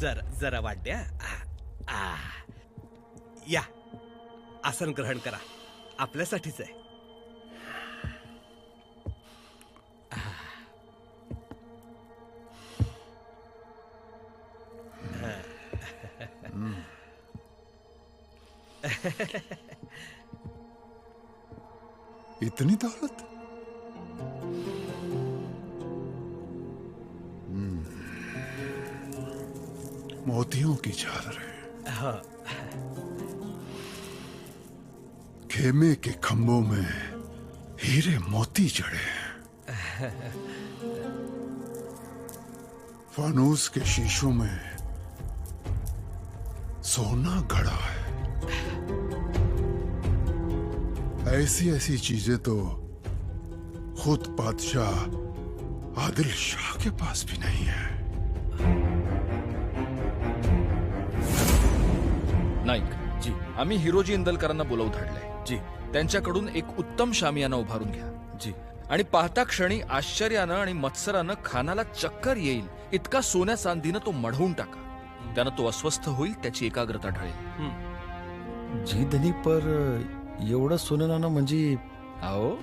जरा जरा वाट्या. आ, आ. या. आसन ग्रहण करा. आपल्यासाठीच आहे. इतनी दौलत? मोतियों की झालरें हाँ। खेमे के खंभों में हीरे मोती जड़े हैं। फानूस के शीशों में सोना गड़ा है। ऐसी ऐसी चीज़ें तो खुद बादशाह आदिल शाह के पास भी नहीं है। नाईक जी आम्ही हिरोजी इंदलकरांना बोलवू धाडलंय. जी त्यांच्याकडून एक उत्तम शामियाना उभारून घ्या. जी आणि पाहता क्षणी आश्चर्यानं आणि मत्सरानं खानाला चक्कर येईल. इतका सोन्या चांदीनं तो मढवून टाका. त्यानं तो अस्वस्थ होईल त्याची एकाग्रता ढळेल. जी धनी पर एवढं सोनं नाणं म्हणजे अहो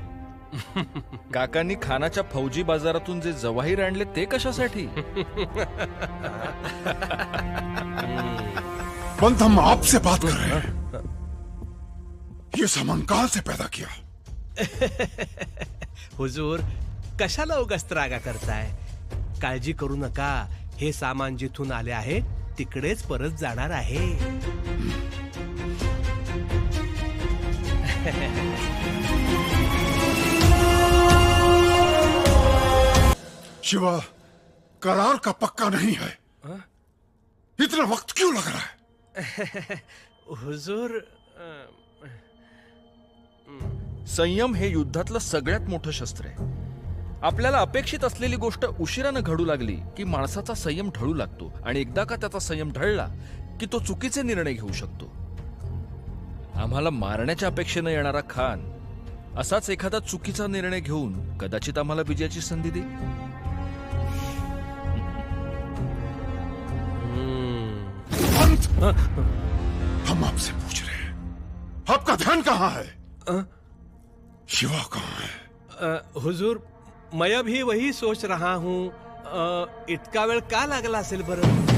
काकांनी खानाच्या फौजी बाजारातून जे जवाहीर आणले ते कशासाठी? बंद हम आपसे बात कर रहे हैं। ये सामान कहाँ से पैदा किया? हुजूर कशाला उगाच त्रागा करताय? काळजी करू नका हे सामान जिथून आले आहे तिकडेच परत जाणार आहे. शिवा करार का पक्का नहीं है? इतना वक्त क्यों लग रहा है? हुजूर संयम हे युद्धातलं सगळ्यात मोठं शस्त्र आहे. आपल्याला अपेक्षित असलेली गोष्ट उशिरानं घडू लागली की माणसाचा संयम ढळू लागतो आणि एकदा का त्याचा संयम ढळला की तो चुकीचे निर्णय घेऊ शकतो. आम्हाला मारण्याच्या अपेक्षेनं येणारा खान असाच एखादा चुकीचा निर्णय घेऊन कदाचित आम्हाला विजयाची संधी देईल हम आपसे पूछ रहे हैं। आपका ध्यान कहाँ है? शिवा कहाँ है? हुजूर मैं भी वही सोच रहा हूँ। इतका वेळ का लागला असेल बरं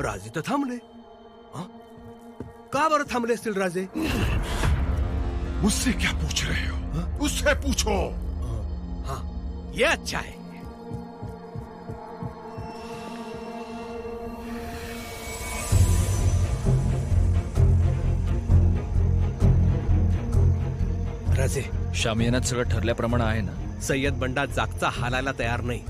राजे तर थांबले. हं? का बरं थांबले असतील राजे? मुझसे क्या पूछ रहे हो? उससे पूछो। हाँ ये अच्छा है। राजे शामियानात सगळं ठरल्याप्रमाणे आहे ना? सय्यद बंडा जागचा हालायला तयार नाही.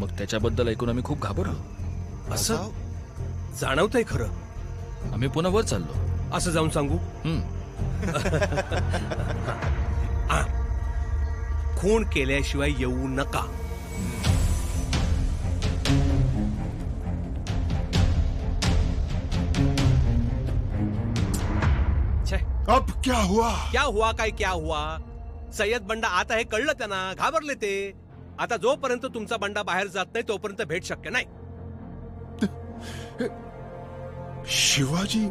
मग त्याच्याबद्दल ऐकून आम्ही खूप घाबरलो. असं? जाणवतंय खरं. आम्ही पुन्हा वर चाललो. असं जाऊन सांगू? हम्म. खून केल्याशिवाय येऊ नका. छे, अब क्या हुआ? क्या हुआ काय क्या हुआ? सय्यद बंडा आता हे कळलं त्यांना घाबरले ते. आता जोपर्यंत तुमचा बंडा बाहेर जात नाही तोपर्यंत भेट शक्य नाही. शिवाजी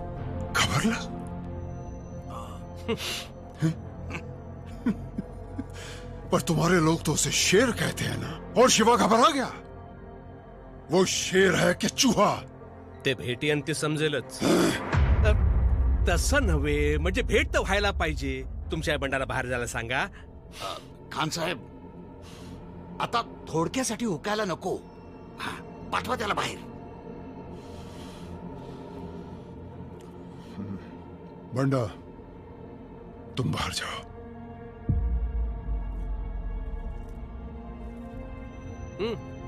घबरला? पर तुम्हारे लोग तो उसे शेर कहते हैं ना। और शिवा घबरा गया। वो शेर है कि चूहा? ते भेटीअंती समजेलच. अ, तसं नव्हे म्हणजे भेट तर व्हायला पाहिजे. तुमच्या या बंडाला बाहेर जायला सांगा. खान साहेब आता थोडक्यासाठी हुकायला नको. हा, पाठवा त्याला बाहेर. बंडा तुम बाहर जाओ. हं,